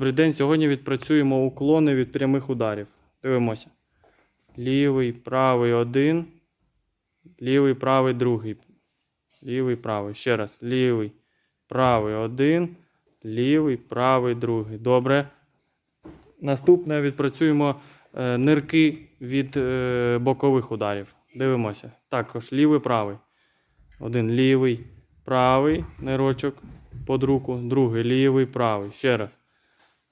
Добрий день. Сьогодні відпрацюємо уклони від прямих ударів. Дивимося. Лівий, правий один. Лівий, правий, другий. Лівий, правий. Ще раз. Лівий, правий один. Лівий, правий, другий. Добре. Наступне відпрацюємо е, нирки від е, бокових ударів. Дивимося. Також лівий, правий. Один лівий, правий нирочок під руку, другий лівий, правий. Ще раз.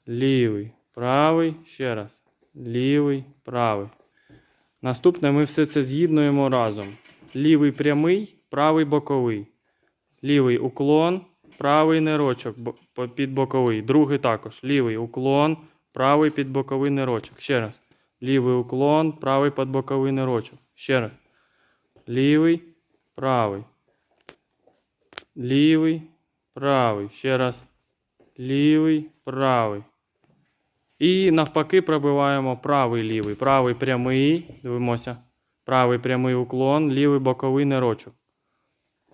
Лівий, правий, ще раз. Лівий, правий. Наступне ми все це з'єднуємо разом. Лівий прямий, правий боковий. Лівий уклон, правий нирочок під боковий. Другий також. Лівий уклон, правий під боковий нирочок. Ще раз. Лівий уклон, правий під боковий нирочок. Ще раз. Лівий, правий. Лівий, правий. Ще раз. Лівий, правий. І навпаки пробиваємо правий лівий. Правий прямий. Дивимося. Правий прямий уклон, лівий боковий нирочок.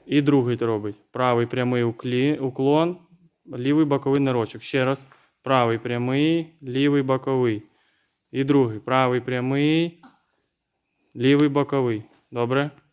І другий робить. Правий прямий уклон, лівий боковий нирочок. Ще раз. Правий прямий, лівий боковий. І другий. Правий прямий, лівий боковий. Добре?